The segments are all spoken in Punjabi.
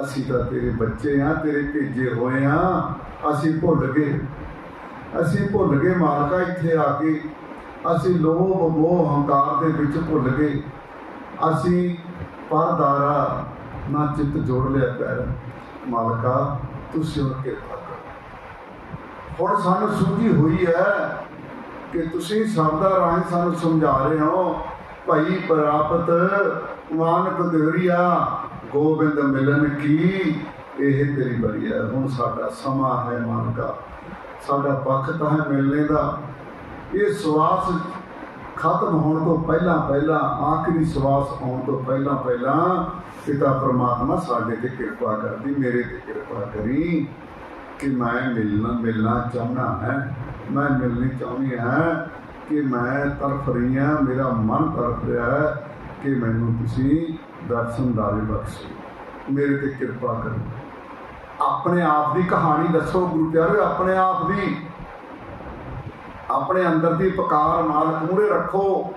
ਅਸੀਂ ਤਾਂ ਤੇਰੇ ਬੱਚੇ ਆ, ਤੇਰੇ ਭੇਜੇ ਹੋਏ ਆ। ਅਸੀਂ ਭੁੱਲ ਗਏ। ਅਸੀਂ ਭੁੱਲ ਗਏ ਮਾਲਕਾ ਇੱਥੇ ਆ ਕੇ। ਅਸੀਂ ਲੋਭ ਮੋਹ ਹੰਕਾਰ ਦੇ ਵਿੱਚ ਭੁੱਲ ਗਏ। ਅਸੀਂ ਪਰਦਾਰਾ ਨਾ ਚਿੱਤ ਜੋੜ ਲਿਆ ਪੈਰ ਮਾਲਕਾ, ਤੂੰ ਉਹ ਕਿਰਪਾ ਕਰੋ। ਹੁਣ ਸਾਨੂੰ ਸੂਝੀ ਹੋਈ ਹੈ ਕਿ ਤੁਸੀਂ ਸ਼ਬਦਾਂ ਰਾਹੀਂ ਸਾਨੂੰ ਸਮਝਾ ਰਹੇ ਹੋ। ਭਾਈ ਪ੍ਰਾਪਤ ਮਾਨਕ ਦੇਵਰੀਆ, ਗੋਬਿੰਦ ਮਿਲਨ ਕੀ? ਇਹ ਤੇਰੀ ਬਰੀ ਹੈ। ਹੁਣ ਸਾਡਾ ਸਮਾਂ ਹੈ ਮਾਨਕਾ ਸਾਡਾ ਵਕਤ ਹੈ ਮਿਲਣੇ ਦਾ। ਇਹ ਸਵਾਸ ਖਤਮ ਹੋਣ ਤੋਂ ਪਹਿਲਾਂ ਪਹਿਲਾਂ, ਆਖਰੀ ਸਵਾਸ ਆਉਣ ਤੋਂ ਪਹਿਲਾਂ ਪਹਿਲਾਂ ਪਿਤਾ ਪ੍ਰਮਾਤਮਾ ਸਾਡੇ ਤੇ ਕਿਰਪਾ ਕਰਦੀ, ਮੇਰੇ ਤੇ ਕਿਰਪਾ ਕਰੀ ਕਿ ਮੈਂ ਮਿਲਣਾ ਮਿਲਣਾ ਚਾਹੁੰਦਾ ਹੈ। ਮੈਂ ਮਿਲਣੀ ਚਾਹੁੰਦੀ ਹਾਂ। ਕਿ ਮੈਂ ਤਰਫ ਰਹੀ ਹਾਂ, ਮੇਰਾ ਮਨ ਤਰਫ ਰਿਹਾ ਹੈ ਕਿ ਮੈਨੂੰ ਤੁਸੀਂ ਦਰਸ਼ਨ ਦਾਰੇ ਬਖਸ਼ੋ। ਮੇਰੇ ਤੇ ਕਿਰਪਾ ਕਰੋ। ਆਪਣੇ ਆਪ ਦੀ ਕਹਾਣੀ ਦੱਸੋ ਗੁਰੂ ਪਿਆਰੇ, ਆਪਣੇ ਆਪ ਦੀ। ਆਪਣੇ ਅੰਦਰ ਦੀ ਪਕਾਰ ਮਾਲਕ ਮੂਹਰੇ ਰੱਖੋ।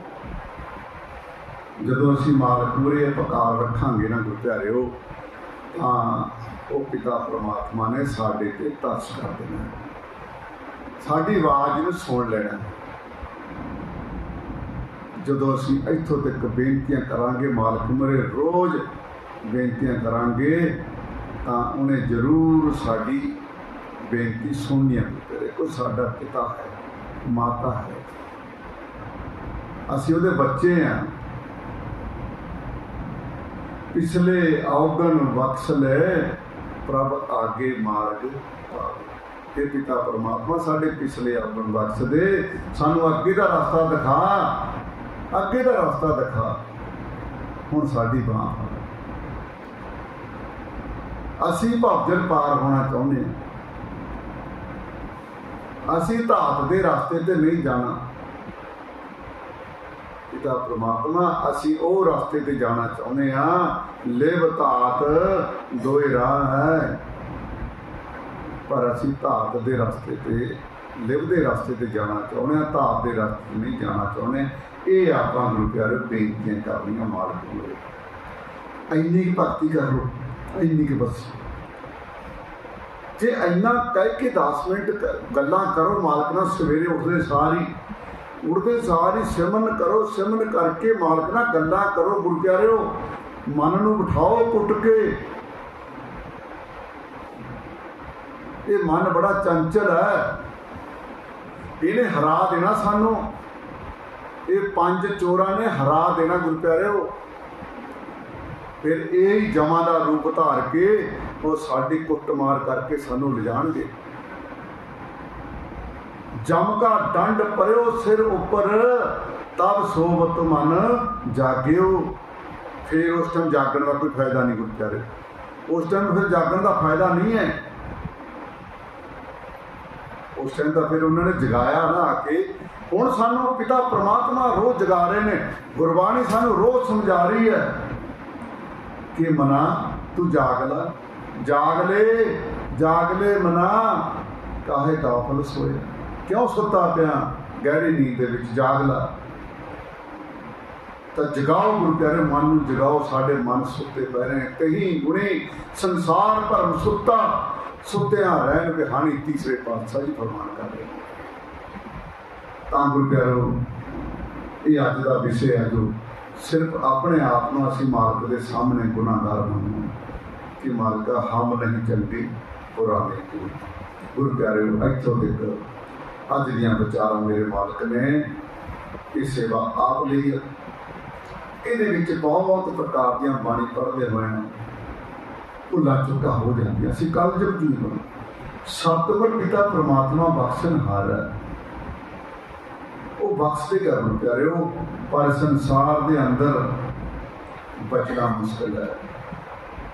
ਜਦੋਂ ਅਸੀਂ ਮਾਲਕ ਮੂਹਰੇ ਪਕਾਰ ਰੱਖਾਂਗੇ ਨਾ ਗੁਰੂ ਪਿਆਰਿਓ, ਤਾਂ ਉਹ ਪਿਤਾ ਪਰਮਾਤਮਾ ਨੇ ਸਾਡੇ ਤੇ ਤਰਸ ਕਰ ਦੇਣਾ। ਸਾਡੀ ਆਵਾਜ਼ ਨੂੰ ਸੁਣ ਲੈਣਾ। ਜਦੋਂ ਅਸੀਂ ਇੱਥੋਂ ਤੱਕ ਬੇਨਤੀਆਂ ਕਰਾਂਗੇ, ਮਾਲਕ ਮਰੇ ਰੋਜ਼ ਬੇਨਤੀਆਂ ਕਰਾਂਗੇ, ਤਾਂ ਉਹਨੇ ਜ਼ਰੂਰ ਸਾਡੀ ਬੇਨਤੀ ਸੁਣਨੀ ਹੈ ਤੇਰੇ ਸਾਡਾ ਪਿਤਾ ਹੈ, ਮਾਤਾ ਹੈ। ਅਸੀਂ ਉਹਦੇ ਬੱਚੇ ਹਾਂ ਪਿਛਲੇ ਔਗਣ ਬਖਸ਼ ਲੈ, ਪ੍ਰਭ ਆਗੇ ਮਾਰਗ ਪਾਵੇ। ਇਹ ਪਿਤਾ ਪਰਮਾਤਮਾ ਸਾਡੇ ਪਿਛਲੇ ਔਗਣ ਬਖਸ਼ ਦੇ। ਸਾਨੂੰ ਅੱਗੇ ਦਾ ਰਸਤਾ ਦਿਖਾ। ਅੱਗੇ ਦਾ ਰਸਤਾ ਦਿਖਾ। ਹੁਣ ਸਾਡੀ ਬਾਹ ਅਸੀਂ ਭਵਜਨ ਪਾਰ ਹੋਣਾ ਚਾਹੁੰਦੇ ਹਾਂ। ਅਸੀਂ ਧਾਤ ਦੇ ਰਸਤੇ ਤੇ ਨਹੀਂ ਜਾਣਾ। ਪਿਤਾ ਪ੍ਰਮਾਤਮਾ, ਅਸੀਂ ਉਹ ਰਸਤੇ ਤੇ ਜਾਣਾ ਚਾਹੁੰਦੇ ਹਾਂ। ਲਿਵ ਧਾਤ ਦੋਏ ਰਾਹ ਹੈ। ਪਰ ਅਸੀਂ ਧਾਤ ਦੇ ਰਸਤੇ ਤੇ ਲਿਵ ਦੇ ਰਸਤੇ ਤੇ ਜਾਣਾ ਚਾਹੁੰਦੇ ਆ ਧਾਰ ਦੇ ਰਸਤੇ ਨਹੀਂ ਜਾਣਾ ਚਾਹੁੰਦੇ। ਇਹ ਆਪਾਂ ਗੁਰੂ ਪਿਆਰੇ ਬੇਨਤੀਆਂ ਕਰਨੀਆਂ ਮਾਲਕ ਨੂੰ ਇੰਨੀ ਕੁ ਭਗਤੀ ਕਰ ਲੋ ਇੰਨੀ ਕੁ ਬਸ। ਜੇ ਇੰਨਾ ਕਹਿ ਕੇ 10 ਮਿੰਟ ਗੱਲਾਂ ਕਰੋ, ਮਾਲਕ ਨਾਲ ਸਵੇਰੇ ਉੱਠਦੇ ਸਾਰ ਹੀ ਉੱਠਦੇ ਸਾਰ ਹੀ ਸਿਮਰਨ ਕਰੋ, ਸਿਮਰਨ ਕਰਕੇ ਮਾਲਕ ਨਾਲ ਗੱਲਾਂ ਕਰੋ, ਗੁਰੂ ਪਿਆਰਿਓ, ਮਨ ਨੂੰ ਬਿਠਾਓ ਕੁੱਟ ਕੇ। ਇਹ ਮਨ ਬੜਾ ਚੰਚਲ ਹੈ। ਇਹਨੇ ਹਰਾ ਦੇਣਾ ਸਾਨੂੰ। ਇਹ ਪੰਜ ਚੋਰਾਂ ਨੇ ਹਰਾ ਦੇਣਾ ਗੁਰੂ ਪਿਆਰਿਓ। ਫਿਰ ਇਹ ਹੀ ਜਮਾਂ ਦਾ ਰੂਪ ਧਾਰ ਕੇ ਉਹ ਸਾਡੀ ਕੁੱਟਮਾਰ ਕਰਕੇ ਸਾਨੂੰ ਲਿਜਾਣਗੇ। ਜਮ ਕਾ ਡੰਡ ਪਰਿਓ ਸਿਰ ਉੱਪਰ, ਤਬ ਸੋਵਤ ਮਨ ਜਾਗਿਓ। ਫਿਰ ਉਸ ਟਾਈਮ ਜਾਗਣ ਦਾ ਕੋਈ ਫਾਇਦਾ ਨਹੀਂ ਗੁਰੂ ਪਿਆਰੇ ਉਸ ਟਾਈਮ ਫਿਰ ਜਾਗਣ ਦਾ ਫਾਇਦਾ ਨਹੀਂ ਹੈ। ਉਸ ਟਾਈਮ ਤਾਂ ਫਿਰ ਉਹਨਾਂ ਨੇ ਜਗਾਇਆ ਨਾ ਆ ਕੇ। ਹੁਣ ਸਾਨੂੰ ਪਿਤਾ ਪ੍ਰਮਾਤਮਾ ਰੋਜ਼ ਜਗਾ ਰਹੇ ਨੇ। ਗੁਰਬਾਣੀ ਸਾਨੂੰ ਰੋਜ਼ ਸਮਝਾ ਰਹੀ ਹੈ ਕਿ ਮਨਾ, ਤੂੰ ਜਾਗ ਲੈ। ਜਾਗ ਲੈ ਜਾਗ ਲੈ ਮਨਾ। ਕਾਹੇ ਕਾਫਲ ਸੋਏ ਕਿਉਂ ਸੁੱਤਾ ਪਿਆ? ਗਹਿਰੀ ਨੀਂਦ ਦੇ ਵਿੱਚ ਜਾਗ ਲੈ। ਤਾਂ ਜਗਾਓ ਗੁਰੂ ਪਿਆਰੇ, ਮਨ ਨੂੰ ਜਗਾਓ। ਸਾਡੇ ਮਨ ਸੁੱਤੇ ਪਏ ਨੇ। ਕਹੀਂ ਗੁਣੇ, ਸੰਸਾਰ ਭਰਮ ਸੁੱਤਾ। ਸੁੱਤਿਆਂ ਰਹਿਣ ਵਿਹਾਣੀ ਤੀਸਰੇ ਪਾਤਸ਼ਾਹ ਜੀ ਫਰਮਾਨ ਕਰ ਰਹੇ ਤਾਂ ਗੁਰੂ ਪਿਆਰੋ ਇਹ ਅੱਜ ਦਾ ਵਿਸ਼ੇ ਹੈ ਜੋ ਸਿਰਫ ਆਪਣੇ ਆਪ ਨੂੰ ਅਸੀਂ ਮਾਲਕ ਦੇ ਸਾਹਮਣੇ ਗੁਨਾਹਗਾਰ ਮੰਨੋ ਕਿ ਮਾਲਕਾ ਹਮ ਨਹੀਂ ਚਲਦੀ ਪੁਰਾਣੇ ਕੀ। ਗੁਰੂ ਪਿਆਰਿਓ ਇੱਥੋਂ ਤੱਕ ਅੱਜ ਦੀਆਂ ਵਿਚਾਰਾਂ ਮੇਰੇ ਮਾਲਕ ਨੇ, ਇਹ ਸੇਵਾ ਆਪ ਲਈ ਹੈ। ਇਹਦੇ ਵਿੱਚ ਬਹੁਤ ਪ੍ਰਕਾਰ ਦੀਆਂ ਬਾਣੀ ਪੜ੍ਹਦੇ ਹੋਏ ਨੇ। ਭੁੱਲਾਂ ਚੁੱਕਾ ਹੋ ਜਾਂਦੀਆਂ ਅਸੀਂ ਕੱਲ ਜਬ ਜੀਵਨ ਸਤਿਗੁਰ ਪਿਤਾ ਪ੍ਰਮਾਤਮਾ ਬਖਸ਼ਣ ਹਾਰ ਹੈ। ਉਹ ਬਖਸ਼ਦੇ ਕਰਨ ਪਿਆਰਿਓ ਪਰ ਸੰਸਾਰ ਦੇ ਅੰਦਰ ਬਚਣਾ ਮੁਸ਼ਕਲ ਹੈ।